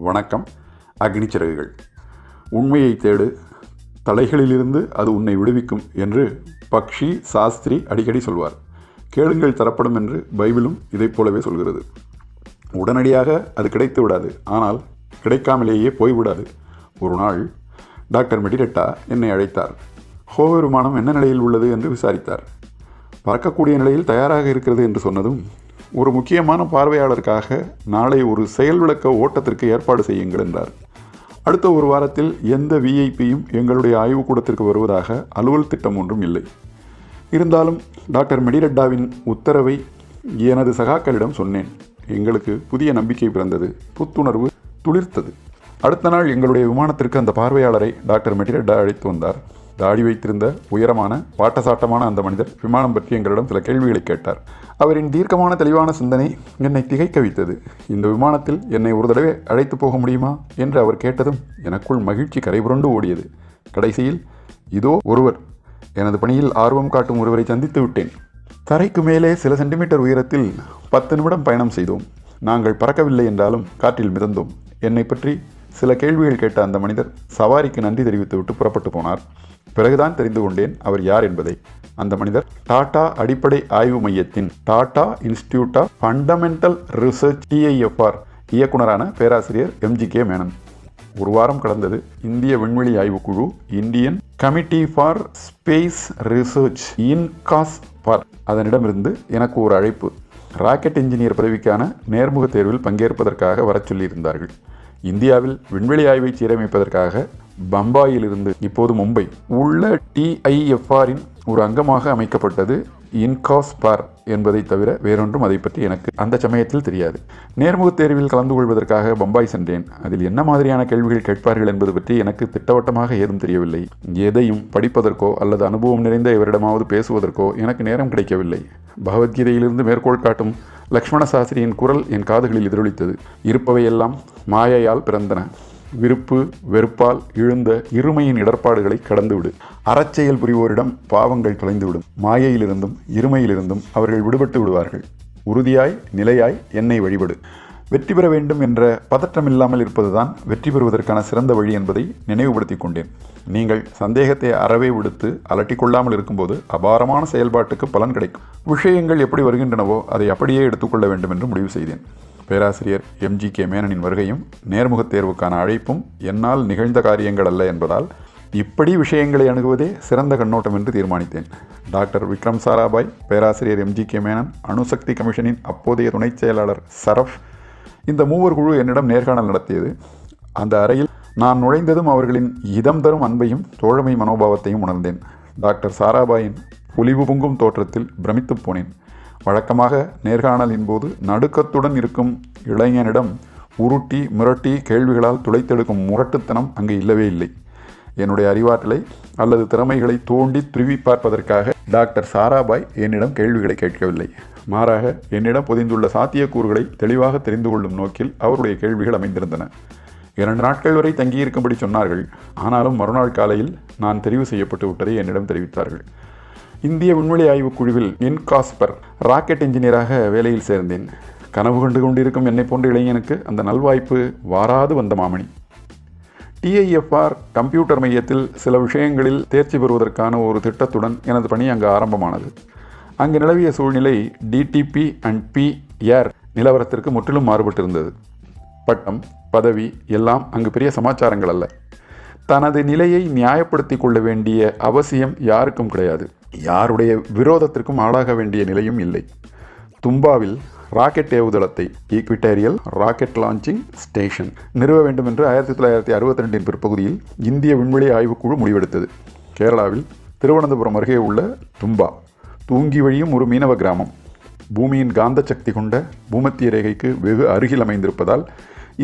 வணக்கம் அக்னிச்சிறகுகள். உண்மையை தேடு. தலைகளிலிருந்து அது உன்னை விடுவிக்கும் என்று பக்ஷி சாஸ்திரி அடிக்கடி சொல்வார். கேளுங்கள் தரப்படும் என்று பைபிளும் இதைப் போலவே சொல்கிறது. உடனடியாக அது கிடைத்து விடாது. ஆனால் கிடைக்காமலேயே போய்விடாது ஒரு நாள் டாக்டர் மெடிரெட்டா என்னை அழைத்தார். ஹோவ விமானம் என்ன நிலையில் உள்ளது என்று விசாரித்தார். பறக்கக்கூடிய நிலையில் தயாராக இருக்கிறது என்று சொன்னதும் ஒரு முக்கியமான பார்வையாளருக்காக நாளை ஒரு செயல் விளக்க ஓட்டத்திற்கு ஏற்பாடு செய்யுங்கள் என்றார். அடுத்த ஒரு வாரத்தில் எந்த விஐபியும் எங்களுடைய ஆய்வுக்கூடத்திற்கு வருவதாக அலுவல் திட்டம் ஒன்றும் இல்லை. இருந்தாலும் டாக்டர் மெடிரெட்டாவின் உத்தரவை எனது சகாக்களிடம் சொன்னேன். எங்களுக்கு புதிய நம்பிக்கை பிறந்தது புத்துணர்வு துளிர்த்தது. அடுத்த நாள் எங்களுடைய விமானத்திற்கு அந்த பார்வையாளரை டாக்டர் மெடிரெட்டா அழைத்து வந்தார். தாடி வைத்திருந்த உயரமான வாட்டசாட்டமான அந்த மனிதர் விமானம் பற்றி எங்களிடம் சில கேள்விகளை கேட்டார். அவரின் தீர்க்கமான தெளிவான சிந்தனை என்னை திகைக்க வைத்தது. இந்த விமானத்தில் என்னை ஒரு தடவை அழைத்து போக முடியுமா என்று அவர் கேட்டதும் எனக்குள் மகிழ்ச்சி கரைபுரண்டு ஓடியது. கடைசியில் இதோ ஒருவர். எனது பணியில் ஆர்வம் காட்டும் ஒருவரை சந்தித்து விட்டேன். தரைக்கு மேலே சில சென்டிமீட்டர் உயரத்தில் பத்து நிமிடம் பயணம் செய்தோம். நாங்கள் பறக்கவில்லை என்றாலும் காற்றில் மிதந்தோம். என்னை பற்றி சில கேள்விகள் கேட்ட அந்த மனிதர் சவாரிக்கு நன்றி தெரிவித்துவிட்டு புறப்பட்டு போனார். பிறகுதான் தெரிந்து கொண்டேன் அவர் யார் என்பதை. அந்த மனிதர் டாடா அடிப்படை ஆய்வு மையத்தின் Tata Institute of Fundamental Research TIFR இயக்குனரான பேராசிரியர் எம்ஜி கே மேனன். ஒரு வாரம் கடந்தது இந்திய விண்வெளி ஆய்வுக்குழு Indian Committee for Space Research INCOSPAR அதனிடமிருந்து எனக்கு ஒரு அழைப்பு. ராக்கெட் இன்ஜினியர் பதவிக்கான நேர்முக தேர்வில் பங்கேற்பதற்காக வரச் சொல்லியிருந்தார்கள். இந்தியாவில் விண்வெளி ஆய்வை சீரமைப்பதற்காக பம்பாயிலிருந்து இப்போது மும்பை உள்ள டிஐஎஃப்ஆரின் ஒரு அங்கமாக அமைக்கப்பட்டது. இன்காஸ் பார் என்பதை தவிர வேறொன்றும் அதை பற்றி எனக்கு அந்த சமயத்தில் தெரியாது. நேர்முகத் தேர்வில் கலந்து கொள்வதற்காக பம்பாய் சென்றேன். அதில் என்ன மாதிரியான கேள்விகள் கேட்பார்கள் என்பது பற்றி எனக்கு திட்டவட்டமாக ஏதும் தெரியவில்லை. எதையும் படிப்பதற்கோ அல்லது அனுபவம் நிறைந்த இவரிடமாவது பேசுவதற்கோ எனக்கு நேரம் கிடைக்கவில்லை. பகவத்கீதையிலிருந்து மேற்கோள் காட்டும் லக்ஷ்மண சாஸ்திரியின் குரல் என் காதுகளில் எதிரொலித்தது. இருப்பவையெல்லாம் மாயையால் பிறந்தன. விருப்பு வெறுப்பால் இழுந்த இருமையின் இடர்பாடுகளை கடந்துவிடு. அறச்செயல் புரிவோரிடம் பாவங்கள் தொலைந்துவிடும். மாயையிலிருந்தும் இருமையிலிருந்தும் அவர்கள் விடுபட்டு விடுவார்கள். உறுதியாய் நிலையாய் என்னை வழிபடு. வெற்றி பெற வேண்டும் என்ற பதற்றம் இல்லாமல் இருப்பதுதான் வெற்றி பெறுவதற்கான சிறந்த வழி என்பதை நினைவுபடுத்தி கொண்டேன். நீங்கள் சந்தேகத்தை அறவே விடுத்து அலட்டிக்கொள்ளாமல் இருக்கும்போது அபாரமான செயல்பாட்டுக்கு பலன் கிடைக்கும். விஷயங்கள் எப்படி வருகின்றனவோ அதை அப்படியே எடுத்துக்கொள்ள வேண்டும் என்று முடிவு செய்தேன். பேராசிரியர் எம்ஜி கே. மேனனின் வருகையும் நேர்முகத் தேர்வுக்கான அழைப்பும் என்னால் நிகழ்ந்த காரியங்கள் அல்ல என்பதால் இப்படி விஷயங்களை அணுகுவதே சிறந்த கண்ணோட்டம் என்று தீர்மானித்தேன். டாக்டர் விக்ரம் சாராபாய் பேராசிரியர் எம்ஜி கே. மேனன் அணுசக்தி கமிஷனின் அப்போதைய துணைச் செயலாளர் சரஃப் இந்த மூவர் குழு என்னிடம் நேர்காணல் நடத்தியது. அந்த அறையில் நான் நுழைந்ததும் அவர்களின் இதம் தரும் அன்பையும் தோழமை மனோபாவத்தையும் உணர்ந்தேன். டாக்டர் சாராபாயின் பொலிவு பொங்கும் தோற்றத்தில் பிரமித்துப் போனேன். வழக்கமாக நேர்காணலின் போது நடுக்கத்துடன் இருக்கும் இளைஞனிடம் உருட்டி மிரட்டி கேள்விகளால் துளைத்தெடுக்கும் முரட்டுத்தனம் அங்கு இல்லவே இல்லை. என்னுடைய அறிவாற்றலை அல்லது திறமைகளை தோண்டி துருவி பார்ப்பதற்காக டாக்டர் சாராபாய் என்னிடம் கேள்விகளை கேட்கவில்லை. மாறாக என்னிடம் பொதிந்துள்ள சாத்தியக்கூறுகளை தெளிவாக தெரிந்து கொள்ளும் நோக்கில் அவருடைய கேள்விகள் அமைந்திருந்தன. இரண்டு நாட்கள் வரை தங்கியிருக்கும்படி சொன்னார்கள். ஆனாலும் மறுநாள் காலையில் நான் தெரிவு செய்யப்பட்டு விட்டதை என்னிடம் தெரிவித்தார்கள். இந்திய விண்வெளி ஆய்வுக் குழுவில் இன்காஸ்பர் ராக்கெட் இன்ஜினியராக வேலையில் சேர்ந்தேன். கனவு கண்டு கொண்டிருக்கும் என்னை போன்ற இளைஞனுக்கு அந்த நல்வாய்ப்பு வாராது வந்த மாமணி. டிஐஎஃப்ஆர் கம்ப்யூட்டர் மையத்தில் சில விஷயங்களில் தேர்ச்சி பெறுவதற்கான ஒரு திட்டத்துடன் எனது பணி அங்கு ஆரம்பமானது. அங்கு நிலவிய சூழ்நிலை டிடிபி அண்ட் பி ஏர் நிலவரத்திற்கு முற்றிலும் மாறுபட்டிருந்தது. பட்டம் பதவி எல்லாம் அங்கு பெரிய சமாச்சாரங்கள் அல்ல. தனது நிலையை நியாயப்படுத்தி கொள்ள வேண்டிய அவசியம் யாருக்கும் கிடையாது. யாருடைய விரோதத்திற்கும் ஆளாக வேண்டிய நிலையும் இல்லை. தும்பாவில் ராக்கெட் ஏவுதளத்தை ஈக்விட்டேரியல் ராக்கெட் லான்ச்சிங் ஸ்டேஷன் நிறுவ வேண்டும் என்று ஆயிரத்தி தொள்ளாயிரத்தி அறுபத்தி ரெண்டின் பிற்பகுதியில் இந்திய விண்வெளி ஆய்வுக்குழு முடிவெடுத்தது. கேரளாவில் திருவனந்தபுரம் அருகே உள்ள தும்பா. தூங்கி வழியும் ஒரு மீனவ கிராமம். பூமியின் காந்த சக்தி கொண்ட பூமத்திய ரேகைக்கு வெகு அருகில் அமைந்திருப்பதால்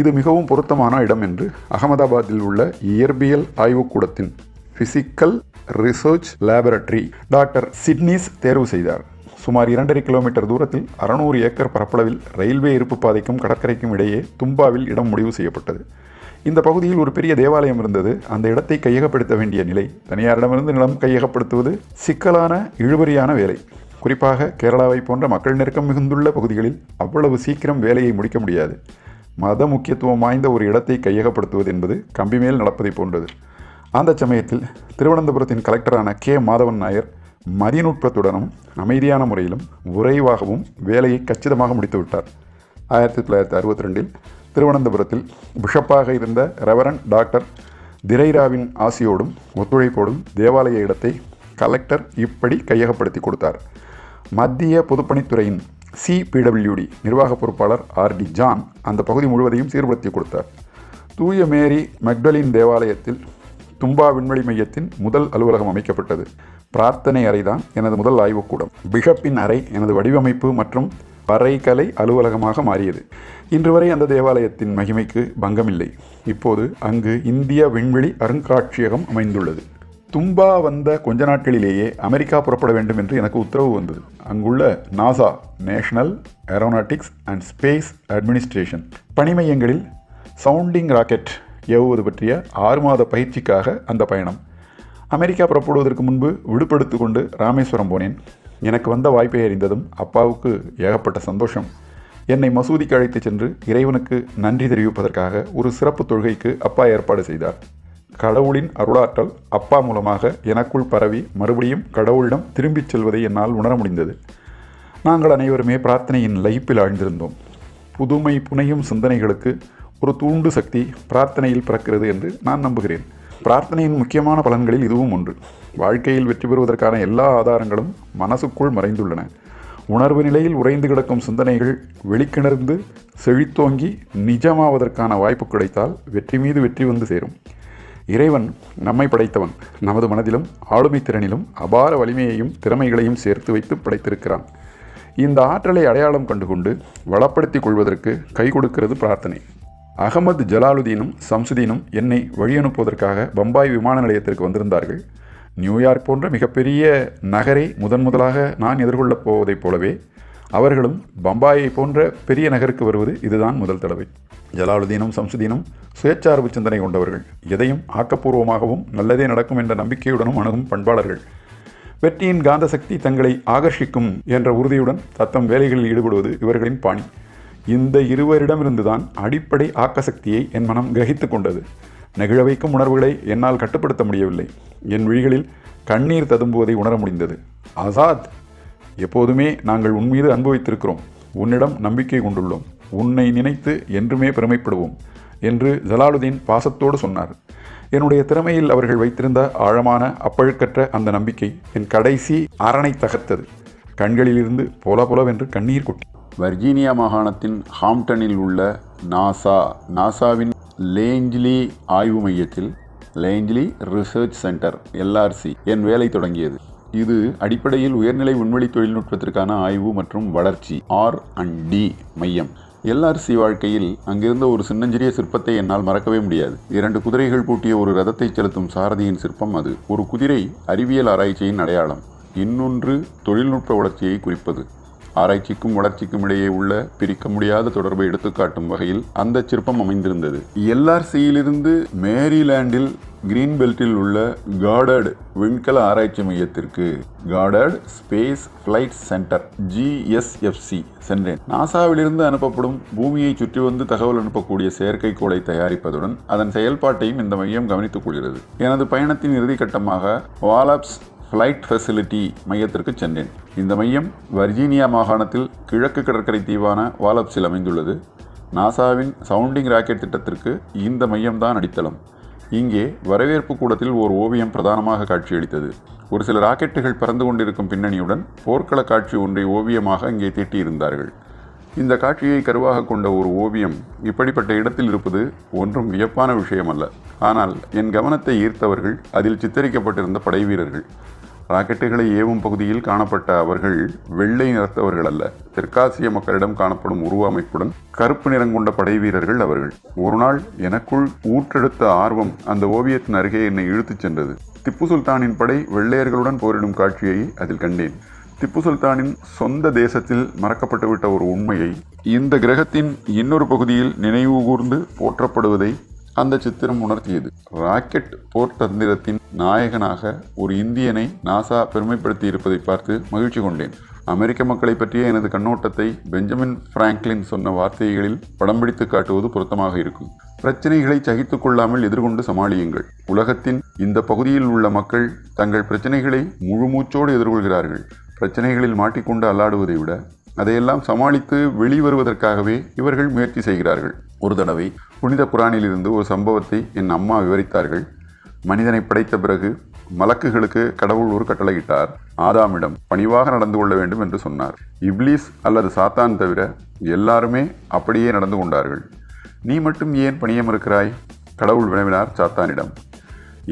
இது மிகவும் பொருத்தமான இடம் என்று அகமதாபாத்தில் உள்ள இயற்பியல் ஆய்வுக்கூடத்தின் Physical Research Laboratory doctor Chitnis தேர்வு செய்தார். சுமார் இரண்டரை கிலோமீட்டர் தூரத்தில் அறுநூறு ஏக்கர் பரப்பளவில் ரயில்வே இருப்பு பாதைக்கும் கடற்கரைக்கும் இடையே தும்பாவில் இடம் முடிவு செய்யப்பட்டது. இந்த பகுதியில் ஒரு பெரிய தேவாலயம் இருந்தது. அந்த இடத்தை கையகப்படுத்த வேண்டிய நிலை தனியாரிடமிருந்து நிலம் கையகப்படுத்துவது சிக்கலான இழுபறியான வேலை. குறிப்பாக கேரளாவை போன்ற மக்கள் நெருக்கம் மிகுந்துள்ள பகுதிகளில் அவ்வளவு சீக்கிரம் வேலையை முடிக்க முடியாது. மத முக்கியத்துவம் வாய்ந்த ஒரு இடத்தை கையகப்படுத்துவது என்பது கம்பி மேல் நடப்பதை போன்றது. அந்த சமயத்தில் திருவனந்தபுரத்தின் கலெக்டரான கே. மாதவன் நாயர் மதிநுட்பத்துடனும் அமைதியான முறையிலும் விரைவாகவும் வேலையை கச்சிதமாக முடித்துவிட்டார். ஆயிரத்தி தொள்ளாயிரத்தி அறுபத்தி ரெண்டில் திருவனந்தபுரத்தில் பிஷப்பாக இருந்த ரெவரன் டாக்டர் திரைராவின் ஆசியோடும் ஒத்துழைப்போடும் தேவாலய இடத்தை கலெக்டர் இப்படி கையகப்படுத்தி கொடுத்தார். மத்திய பொதுப்பணித்துறையின் சிபிடபிள்யூடி நிர்வாக பொறுப்பாளர் ஆர் டி ஜான் அந்த பகுதி முழுவதையும் சீர்படுத்தி கொடுத்தார். தூய மேரி மெக்டலின் தேவாலயத்தில் தும்பா விண்வெளி மையத்தின் முதல் அலுவலகம் அமைக்கப்பட்டது. பிரார்த்தனை அறைதான் எனது முதல் ஆய்வுக்கூடம். பிஷப்பின் அறை எனது வடிவமைப்பு மற்றும் பறைக்கலை அலுவலகமாக மாறியது. இன்று வரை அந்த தேவாலயத்தின் மகிமைக்கு பங்கமில்லை. இப்போது அங்கு இந்திய விண்வெளி அருங்காட்சியகம் அமைந்துள்ளது. தும்பா வந்த கொஞ்ச நாட்களிலேயே அமெரிக்கா புறப்பட வேண்டும் என்று எனக்கு உத்தரவு வந்தது. அங்குள்ள NASA National Aeronautics and Space Administration பணிமையங்களில் sounding rocket ஏவுவது பற்றிய ஆறு மாத பயிற்சிக்காக அந்த பயணம். அமெரிக்கா புறப்படுவதற்கு முன்பு விடுபடுத்து கொண்டு ராமேஸ்வரம் போனேன். எனக்கு வந்த வாய்ப்பை அறிந்ததும் அப்பாவுக்கு ஏகப்பட்ட சந்தோஷம். என்னை மசூதிக்கு அழைத்துச் சென்று இறைவனுக்கு நன்றி தெரிவிப்பதற்காக ஒரு சிறப்பு தொழுகைக்கு அப்பா ஏற்பாடு செய்தார். கடவுளின் அருளாற்றல் அப்பா மூலமாக எனக்குள் பரவி மறுபடியும் கடவுளிடம் திரும்பிச் செல்வதை என்னால் உணர முடிந்தது. நாங்கள் அனைவருமே பிரார்த்தனையின் லைப்பில் ஆழ்ந்திருந்தோம். புதுமை புனையும் சிந்தனைகளுக்கு ஒரு தூண்டு சக்தி பிரார்த்தனையில் பிறக்கிறது என்று நான் நம்புகிறேன். பிரார்த்தனையின் முக்கியமான பலன்களில் இதுவும் ஒன்று. வாழ்க்கையில் வெற்றி பெறுவதற்கான எல்லா ஆதாரங்களும் மனசுக்குள் மறைந்துள்ளன. உணர்வு நிலையில் உறைந்து கிடக்கும் சிந்தனைகள் வெளிக்கிணர்ந்து செழித்தோங்கி நிஜமாவதற்கான வாய்ப்பு கிடைத்தால் வெற்றி மீது வெற்றி வந்து சேரும். இறைவன் நம்மை படைத்தவன். நமது மனதிலும் ஆளுமை திறனிலும் அபார வலிமையையும் திறமைகளையும் சேர்த்து வைத்து படைத்திருக்கிறான். இந்த ஆற்றலை அடையாளம் கண்டுகொண்டு வளப்படுத்திக் கொள்வதற்கு கை கொடுக்கிறது பிரார்த்தனை. அகமது ஜலாலுதீனும் சம்சுதீனும் என்னை வழியனுப்புவதற்காக பம்பாய் விமான நிலையத்திற்கு வந்திருந்தார்கள். நியூயார்க் போன்ற மிகப்பெரிய நகரை முதன் முதலாக நான் எதிர்கொள்ளப் போவதைப் போலவே அவர்களும் பம்பாயை போன்ற பெரிய நகருக்கு வருவது இதுதான் முதல் தடவை. ஜலாலுதீனும் சம்சுதீனும் சுயச்சார்பு சிந்தனை கொண்டவர்கள். எதையும் ஆக்கப்பூர்வமாகவும் நல்லதே நடக்கும் என்ற நம்பிக்கையுடனும் அணுகும் பண்பாளர்கள். வெற்றியின் காந்த சக்தி தங்களை ஆகர்ஷிக்கும் என்ற உறுதியுடன் தத்தம் வேலைகளில் ஈடுபடுவது இவர்களின் பாணி. இந்த இருவரிடமிருந்துதான் அடிப்படை ஆக்கசக்தியை என் மனம் கிரகித்து கொண்டது. நெகிழ வைக்கும் உணர்வுகளை என்னால் கட்டுப்படுத்த முடியவில்லை. என் விழிகளில் கண்ணீர் ததும்புவதை உணர முடிந்தது. ஆசாத் எப்போதுமே நாங்கள் உன் மீது உன்னிடம் நம்பிக்கை கொண்டுள்ளோம். உன்னை நினைத்து என்றுமே பெருமைப்படுவோம் என்று ஜலாலுதீன் பாசத்தோடு சொன்னார். என்னுடைய திறமையில் அவர்கள் வைத்திருந்த ஆழமான அப்பழுக்கற்ற அந்த நம்பிக்கை என் கடைசி அரணை தகர்த்தது. கண்களிலிருந்து பொல பொலவென்று கண்ணீர் கொட்டி வர்ஜீனியா மாகாணத்தின் ஹாம்டனில் உள்ள நாசா நாசாவின் லேஞ்ச்லி ஆய்வு மையத்தில் லேஞ்ச்லி ரிசர்ச் சென்டர் எல்ஆர்சி என் வேலை தொடங்கியது. இது அடிப்படையில் உயர்நிலை விண்வெளி தொழில்நுட்பத்திற்கான ஆய்வு மற்றும் வளர்ச்சி ஆர் அண்ட் டி மையம். எல்ஆர்சி வாழ்க்கையில் அங்கிருந்த ஒரு சின்னஞ்சிறிய சிற்பத்தை என்னால் மறக்கவே முடியாது. இரண்டு குதிரைகள் பூட்டிய ஒரு ரதத்தை செலுத்தும் சாரதியின் சிற்பம் அது. ஒரு குதிரை அறிவியல் ஆராய்ச்சியின் அடையாளம். இன்னொன்று தொழில்நுட்ப வளர்ச்சியை குறிப்பது. ஆராய்ச்சிக்கும் வளர்ச்சிக்கும் இடையே உள்ள பிரிக்க முடியாத தொடர்பை எடுத்துக்காட்டும் வகையில் அந்த சிற்பம் அமைந்திருந்தது. எல்ஆர்சியிலிருந்து மேரிலாண்டில் கிரீன் பெல்ட்டில் உள்ள காடர்டு விண்கல ஆராய்ச்சி மையத்திற்கு Goddard Space Flight Center GSFC சென்றேன். நாசாவிலிருந்து அனுப்பப்படும் பூமியை சுற்றி வந்து தகவல் அனுப்பக்கூடிய செயற்கைக்கோளை தயாரிப்பதுடன் அதன் செயல்பாட்டையும் இந்த மையம் கவனித்துக் கொள்கிறது. எனது பயணத்தின் இறுதி கட்டமாக வாலாப்ஸ் ஃப்ளைட் ஃபெசிலிட்டி மையத்திற்கு சென்றேன். இந்த மையம் வர்ஜீனியா மாகாணத்தில் கிழக்கு கடற்கரை தீவான வாலப்ஸில் அமைந்துள்ளது. நாசாவின் சவுண்டிங் ராக்கெட் திட்டத்திற்கு இந்த மையம்தான் அடித்தளம். இங்கே வரவேற்பு கூடத்தில் ஓர் ஓவியம் பிரதானமாக காட்சியளித்தது. ஒரு சில ராக்கெட்டுகள் பறந்து கொண்டிருக்கும் பின்னணியுடன் போர்க்கள காட்சி ஒன்றை ஓவியமாக இங்கே தீட்டியிருந்தார்கள். இந்த காட்சியை கருவாக கொண்ட ஒரு ஓவியம் இப்படிப்பட்ட இடத்தில் இருப்பது ஒன்றும் வியப்பான விஷயமல்ல. ஆனால் என் கவனத்தை ஈர்த்தவர்கள் அதில் சித்தரிக்கப்பட்டிருந்த படைவீரர்கள். ராக்கெட்டுகளை ஏவும் பகுதியில் காணப்பட்ட அவர்கள் வெள்ளை நிறத்தவர்கள் அல்ல. தெற்காசிய மக்களிடம் காணப்படும் உருவ அமைப்புடன் கருப்பு நிறம் கொண்ட படை வீரர்கள் அவர்கள். ஒரு நாள் எனக்குள் ஊற்றெடுத்த ஆர்வம் அந்த ஓவியத்தின் அருகே என்னை இழுத்துச் சென்றது. திப்பு சுல்தானின் படை வெள்ளையர்களுடன் போரிடும் காட்சியை அதில் கண்டேன். திப்பு சுல்தானின் சொந்த தேசத்தில் மறக்கப்பட்டுவிட்ட ஒரு உண்மையை இந்த கிரகத்தின் இன்னொரு பகுதியில் நினைவு கூர்ந்து போற்றப்படுவதை அந்த சித்திரம் உணர்த்தியது. ராக்கெட் போர் தந்திரத்தின் நாயகனாக ஒரு இந்தியனை நாசா பெருமைப்படுத்தி இருப்பதை பார்த்து மகிழ்ச்சி கொண்டேன். அமெரிக்க மக்களை பற்றிய எனது கண்ணோட்டத்தை பெஞ்சமின் பிராங்க்லின் சொன்ன வார்த்தைகளில் படம் பிடித்து காட்டுவது பொருத்தமாக இருக்கும். பிரச்சனைகளை சகித்துக் கொள்ளாமல் எதிர்கொண்டு சமாளியுங்கள். உலகத்தின் இந்த பகுதியில் உள்ள மக்கள் தங்கள் பிரச்சனைகளை முழுமூச்சோடு எதிர்கொள்கிறார்கள். பிரச்சனைகளில் மாட்டிக்கொண்டு அல்லாடுவதை விட அதையெல்லாம் சமாளித்து வெளிவருவதற்காகவே இவர்கள் முயற்சி செய்கிறார்கள். ஒரு தடவை புனித குரானிலிருந்து ஒரு சம்பவத்தை என் அம்மா விவரித்தார்கள். மனிதனை படைத்த பிறகு மலக்குகளுக்கு கடவுள் ஒரு கட்டளையிட்டார். ஆதாமிடம் பணிவாக நடந்து கொள்ள வேண்டும் என்று சொன்னார். இப்லீஸ் அல்லது சாத்தான் தவிர எல்லாருமே அப்படியே நடந்து கொண்டார்கள். நீ மட்டும் ஏன் பணியம் இருக்கிறாய் கடவுள் வினவினார் சாத்தானிடம்.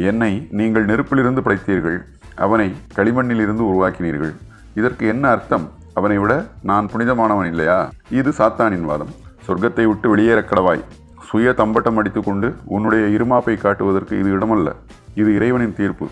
என்னை நீங்கள் நெருப்பிலிருந்து படைத்தீர்கள். அவனை களிமண்ணிலிருந்து உருவாக்கினீர்கள். இதற்கு என்ன அர்த்தம்? அவனை விட நான் புனிதமானவன் இல்லையா? இது சாத்தானின் வாதம். சொர்க்கத்தை விட்டு வெளியேற கடவாய். சுய தம்பட்டம் அடித்துக்கொண்டு உன்னுடைய இருமாப்பை காட்டுவதற்கு இது இடமல்ல. இது இறைவனின் தீர்ப்பு.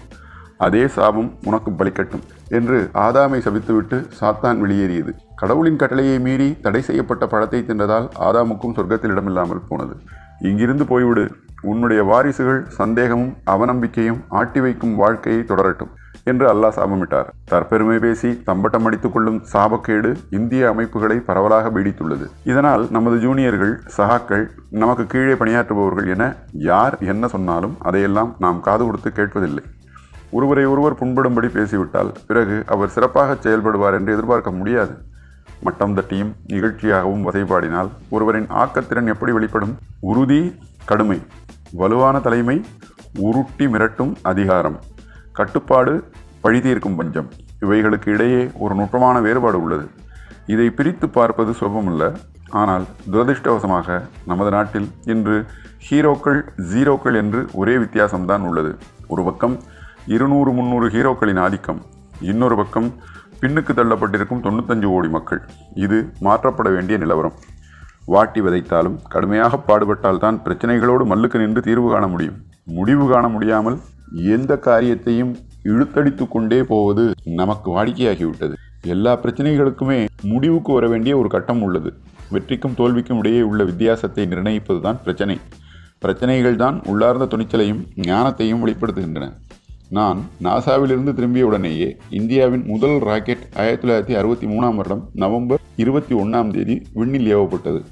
அதே சாபம் உனக்கு பலிக்கட்டும் என்று ஆதாமை சபித்துவிட்டு சாத்தான் வெளியேறியது. கடவுளின் கட்டளையை மீறி தடை செய்யப்பட்ட பழத்தை தின்றதால் ஆதாமுக்கும் சொர்க்கத்தில் இடமில்லாமல் போனது. இங்கிருந்து போய்விடு. உன்னுடைய வாரிசுகள் சந்தேகமும் அவநம்பிக்கையும் ஆட்டி வைக்கும் வாழ்க்கையை தொடரட்டும். என்று அல்லாஹ் சாபமிட்டார். தற்பெருமை பேசி தம்பட்டம் அடித்துக் கொள்ளும் சாபக்கேடு இந்திய அமைப்புகளை பரவலாக பீடித்துள்ளது. இதனால் நமது ஜூனியர்கள் சகாக்கள் நமக்கு கீழே பணியாற்றுபவர்கள் என யார் என்ன சொன்னாலும் அதையெல்லாம் நாம் காது கொடுத்து கேட்பதில்லை. ஒருவரை ஒருவர் புண்படும்படி பேசிவிட்டால் பிறகு அவர் சிறப்பாக செயல்படுவார் என்று எதிர்பார்க்க முடியாது. மட்டம் தட்டியும் நிகழ்ச்சியாகவும் வசைபாடினால் ஒருவரின் ஆக்கத்திறன் எப்படி வெளிப்படும்? உறுதி கடுமை. வலுவான தலைமை உருட்டி மிரட்டும் அதிகாரம். கட்டுப்பாடு பழிதீர்க்கும் பஞ்சம். இவைகளுக்கு இடையே ஒரு நுட்பமான வேறுபாடு உள்ளது. இதை பிரித்து பார்ப்பது சுலபமல்ல. ஆனால் துரதிர்ஷ்டவசமாக நமது நாட்டில் இன்று ஹீரோக்கள் ஜீரோக்கள் என்று ஒரே வித்தியாசம்தான் உள்ளது. ஒரு பக்கம் இருநூறு முந்நூறு ஹீரோக்களின் ஆதிக்கம். இன்னொரு பக்கம் பின்னுக்கு தள்ளப்பட்டிருக்கும் தொண்ணூத்தஞ்சு கோடி மக்கள். இது மாற்றப்பட வேண்டிய நிலவரம். வாட்டி விதைத்தாலும் கடுமையாக பாடுபட்டால் தான் பிரச்சனைகளோடு மல்லுக்கு நின்று தீர்வு காண முடியும். முடிவு காண முடியாமல் எந்த காரியத்தையும் இழுத்தடித்து கொண்டே போவது நமக்கு வாடிக்கையாகிவிட்டது. எல்லா பிரச்சனைகளுக்குமே முடிவுக்கு வர வேண்டிய ஒரு கட்டம் உள்ளது. வெற்றிக்கும் தோல்விக்கும் இடையே உள்ள வித்தியாசத்தை நிர்ணயிப்பது தான் பிரச்சனை. பிரச்சனைகள் தான் உள்ளார்ந்த துணிச்சலையும் ஞானத்தையும் வெளிப்படுத்துகின்றன. நான் நாசாவிலிருந்து திரும்பிய உடனேயே இந்தியாவின் முதல் ராக்கெட் ஆயிரத்தி தொள்ளாயிரத்தி அறுபத்தி மூணாம் வருடம் நவம்பர் இருபத்தி ஒன்றாம் தேதி விண்ணில் ஏவப்பட்டது.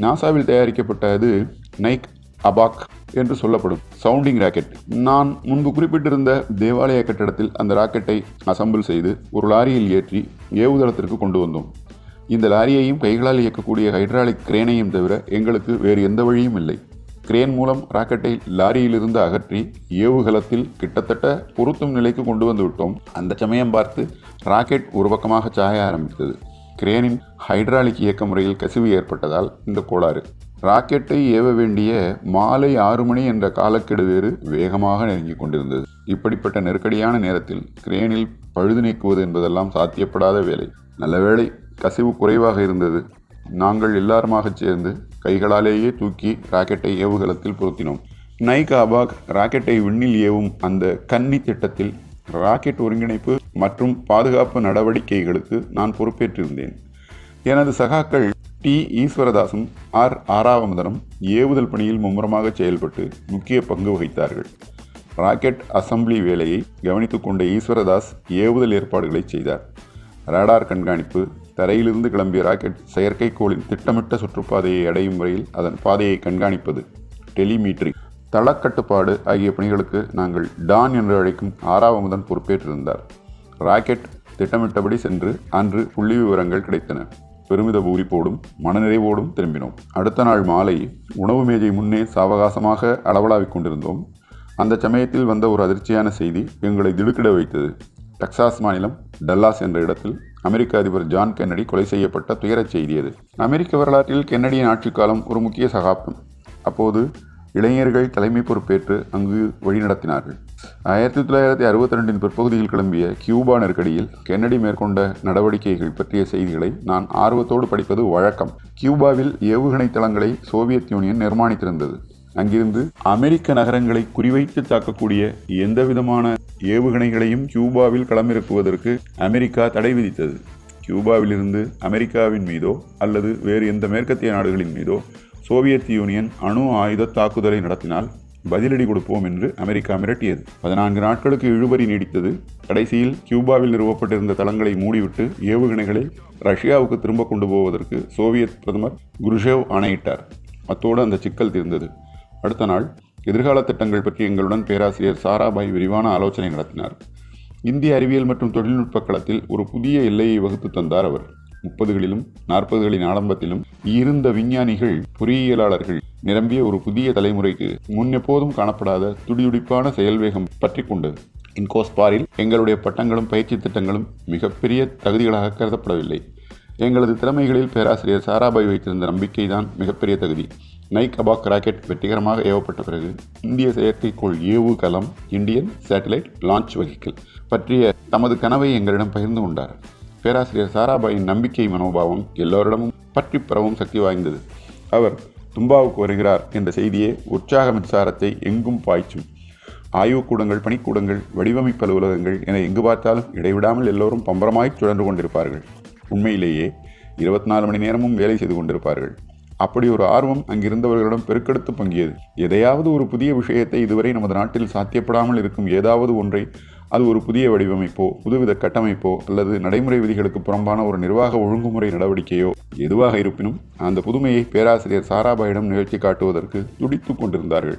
நாசாவில் தயாரிக்கப்பட்ட அது நைக் அபாக் என்று சொல்லப்படும் சவுண்டிங் ராக்கெட். நான் முன்பு குறிப்பிட்டிருந்த தேவாலய கட்டடத்தில் அந்த ராக்கெட்டை அசம்பிள் செய்து ஒரு லாரியில் ஏற்றி ஏவுதளத்திற்கு கொண்டு வந்தோம். இந்த லாரியையும் கைகளால் இயக்கக்கூடிய ஹைட்ராலிக் கிரேனையும் தவிர எங்களுக்கு வேறு எந்த வழியும் இல்லை. கிரேன் மூலம் ராக்கெட்டை லாரியிலிருந்து அகற்றி ஏவுகலத்தில் கிட்டத்தட்ட பொருத்தும் நிலைக்கு கொண்டு வந்து விட்டோம். அந்த சமயம் பார்த்து ராக்கெட் ஒரு பக்கமாக சாய ஆரம்பித்தது. கிரேனின் ஹைட்ராலிக் இயக்க முறையில் கசிவு ஏற்பட்டதால் இந்த கோளாறு. ராக்கெட்டை ஏவ வேண்டிய மாலை ஆறு மணி என்ற காலக்கெடு வேறு வேகமாக நெருங்கிக் கொண்டிருந்தது. இப்படிப்பட்ட நெருக்கடியான நேரத்தில் கிரேனில் பழுது நீக்குவது என்பதெல்லாம் சாத்தியப்படாத வேலை. நல்ல வேளை கசிவு குறைவாக இருந்தது. நாங்கள் எல்லாருமாக சேர்ந்து கைகளாலேயே தூக்கி ராக்கெட்டை ஏவுகலத்தில் பொருத்தினோம். நைக் அபாக் ராக்கெட்டை விண்ணில் ஏவும் அந்த கன்னி திட்டத்தில் ராக்கெட் ஒருங்கிணைப்பு மற்றும் பாதுகாப்பு நடவடிக்கைகளுக்கு நான் பொறுப்பேற்றிருந்தேன். எனது சகாக்கள் டி. ஈஸ்வரதாசும் ஆர். ஆராவமதனும் ஏவுதல் பணியில் மும்முரமாக செயல்பட்டு முக்கிய பங்கு வகித்தார்கள். ராக்கெட் அசம்பிளி வேலையை கவனித்து கொண்ட ஈஸ்வரதாஸ் ஏவுதல் ஏற்பாடுகளை செய்தார். ரேடார் கண்காணிப்பு தரையிலிருந்து கிளம்பிய ராக்கெட் செயற்கைக்கோளின் திட்டமிட்ட சுற்றுப்பாதையை அடையும் வரையில் அதன் பாதையை கண்காணிப்பது டெலிமீட்ரி தளக்கட்டுப்பாடு ஆகிய பணிகளுக்கு நாங்கள் டான் என்று அழைக்கும் ஆறாவமுதன் பொறுப்பேற்றிருந்தார். ராக்கெட் திட்டமிட்டபடி சென்று அன்று புள்ளி விவரங்கள் கிடைத்தன. பெருமித பூரிப்போடும் மனநிறைவோடும் திரும்பினோம். அடுத்த நாள் மாலை உணவு மேஜை முன்னே சாவகாசமாக அளவலாவிக் கொண்டிருந்தோம். அந்த சமயத்தில் வந்த ஒரு அதிர்ச்சியான செய்தி எங்களை திடுக்கிட வைத்தது. டெக்சாஸ் மாநிலம் டல்லாஸ் என்ற இடத்தில் அமெரிக்க அதிபர் ஜான் கென்னடி கொலை செய்யப்பட்ட துயரச் செய்தி அது. அமெரிக்க வரலாற்றில் கென்னடியின் ஆட்சிக்காலம் ஒரு முக்கிய சகாப்தம். அப்போது இளைஞர்கள் தலைமை பொறுப்பேற்று அங்கு வழிநடத்தினார்கள். ஆயிரத்தி தொள்ளாயிரத்தி அறுபத்தி ரெண்டின் பிற்பகுதியில் கிளம்பிய கியூபா நெருக்கடியில் கென்னடி மேற்கொண்ட நடவடிக்கைகள் பற்றிய செய்திகளை நான் ஆர்வத்தோடு படிப்பது வழக்கம். கியூபாவில் ஏவுகணை தளங்களை சோவியத் யூனியன் நிர்மாணித்திருந்தது. அங்கிருந்து அமெரிக்க நகரங்களை குறிவைத்து தாக்கக்கூடிய எந்தவிதமான ஏவுகணைகளையும் கியூபாவில் களமிறக்குவதற்கு அமெரிக்கா தடை விதித்தது. கியூபாவிலிருந்து அமெரிக்காவின் மீதோ அல்லது வேறு எந்த மேற்கத்திய நாடுகளின் மீதோ சோவியத் யூனியன் அணு ஆயுத தாக்குதலை நடத்தினால் பதிலடி கொடுப்போம் என்று அமெரிக்கா மிரட்டியது. பதினான்கு நாட்களுக்கு இழுபறி நீடித்தது. கடைசியில் கியூபாவில் நிறுவப்பட்டிருந்த தளங்களை மூடிவிட்டு ஏவுகணைகளை ரஷ்யாவுக்கு திரும்ப கொண்டு போவதற்கு சோவியத் பிரதமர் குருஷேவ் ஆணையிட்டார். அத்தோடு அந்த சிக்கல் தீர்ந்தது. அடுத்த நாள் எதிர்கால திட்டங்கள் பற்றி எங்களுடன் பேராசிரியர் சாராபாய் விரிவான ஆலோசனை நடத்தினார். இந்திய அறிவியல் மற்றும் தொழில்நுட்ப களத்தில் ஒரு புதிய எல்லையை வகுத்து தந்தார் அவர். முப்பதுகளிலும் நாற்பதுகளின் ஆரம்பத்திலும் இருந்த விஞ்ஞானிகள் பொறியியலாளர்கள் நிரம்பிய ஒரு புதிய தலைமுறைக்கு முன் எப்போதும் காணப்படாத துடிதுடிப்பான செயல்வேகம் பற்றி கொண்டது. இன்கோஸ்பாரில் எங்களுடைய பட்டங்களும் பயிற்சி திட்டங்களும் மிகப்பெரிய தகுதிகளாக கருதப்படவில்லை. எங்களது திறமைகளில் பேராசிரியர் சாராபாய் வைத்திருந்த நம்பிக்கைதான் மிகப்பெரிய தகுதி. நைக் அபாக் ராக்கெட் வெற்றிகரமாக ஏவப்பட்ட பிறகு இந்திய செயற்கைக்கோள் ஏவுகலம் இந்தியன் சேட்டலைட் லான்ச் வெஹிக்கிள் பற்றிய தமது கனவை எங்களிடம் பகிர்ந்து கொண்டார். பேராசிரியர் சாராபாயின் நம்பிக்கை மனோபாவம் எல்லோரிடமும் பற்றி பரவும் சக்தி வாய்ந்தது. அவர் தும்பாவுக்கு வருகிறார் என்ற செய்தியே உற்சாக மின்சாரத்தை எங்கும் பாய்ச்சும். ஆய்வுக்கூடங்கள் பணிக்கூடங்கள் வடிவமைப்பு அலுவலகங்கள் என எங்கு பார்த்தாலும் இடைவிடாமல் எல்லோரும் பம்பரமாய் சுழன்று கொண்டிருப்பார்கள். உண்மையிலேயே இருபத்தி நாலு மணி நேரமும் வேலை செய்து கொண்டிருப்பார்கள். அப்படி ஒரு ஆர்வம் அங்கிருந்தவர்களிடம் பெருக்கெடுத்து பங்கியது. எதையாவது ஒரு புதிய விஷயத்தை இதுவரை நமது நாட்டில் சாத்தியப்படாமல் இருக்கும் ஏதாவது ஒன்றை அது ஒரு புதிய வடிவமைப்போ புதுவித கட்டமைப்போ அல்லது நடைமுறை விதிகளுக்கு புறம்பான ஒரு நிர்வாக ஒழுங்குமுறை நடவடிக்கையோ எதுவாக இருப்பினும் அந்த புதுமையை பேராசிரியர் சாராபாயிடம் நிகழ்ச்சி காட்டுவதற்கு துடித்து கொண்டிருந்தார்கள்.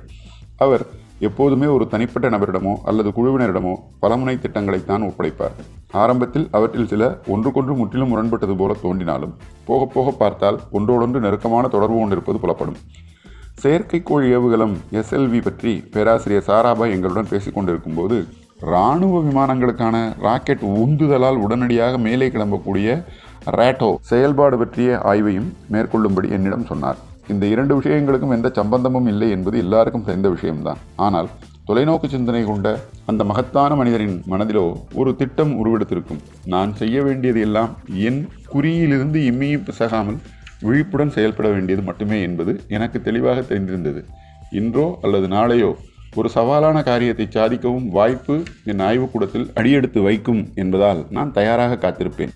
அவர் எப்போதுமே ஒரு தனிப்பட்ட நபரிடமோ அல்லது குழுவினரிடமோ பலமுனை திட்டங்களைத்தான் ஒப்படைப்பார். ஆரம்பத்தில் அவற்றில் சில ஒன்றுக்கொன்று முற்றிலும் முரண்பட்டது போல தோன்றினாலும் போக போக பார்த்தால் ஒன்றோடொன்று நெருக்கமான தொடர்பு கொண்டிருப்பது புலப்படும். செயற்கைக்கோள் ஏவுகலம் எஸ்எல்வி பற்றி பேராசிரியர் சாராபாய் எங்களுடன் பேசிக்கொண்டிருக்கும் போது இராணுவ விமானங்களுக்கான ராக்கெட் உந்துதலால் உடனடியாக மேலே கிளம்பக்கூடிய ரேட்டோ செயல்பாடு பற்றிய ஆய்வையும் மேற்கொள்ளும்படி என்னிடம் சொன்னார். இந்த இரண்டு விஷயங்களுக்கும் எந்த சம்பந்தமும் இல்லை என்பது எல்லாருக்கும் தெரிந்த விஷயம்தான். ஆனால் தொலைநோக்கு சிந்தனை கொண்ட அந்த மகத்தான மனிதரின் மனதிலோ ஒரு திட்டம் உருவெடுத்திருக்கும். நான் செய்ய வேண்டியது எல்லாம் என் குறியிலிருந்து இம்மியும் பிசகாமல் விழிப்புடன் செயல்பட வேண்டியது மட்டுமே என்பது எனக்கு தெளிவாக தெரிந்திருந்தது. இன்றோ அல்லது நாளையோ ஒரு சவாலான காரியத்தை சாதிக்கவும் வாய்ப்பு என் ஆய்வுக்கூடத்தில் அடியெடுத்து வைக்கும் என்பதால் நான் தயாராக காத்திருப்பேன்.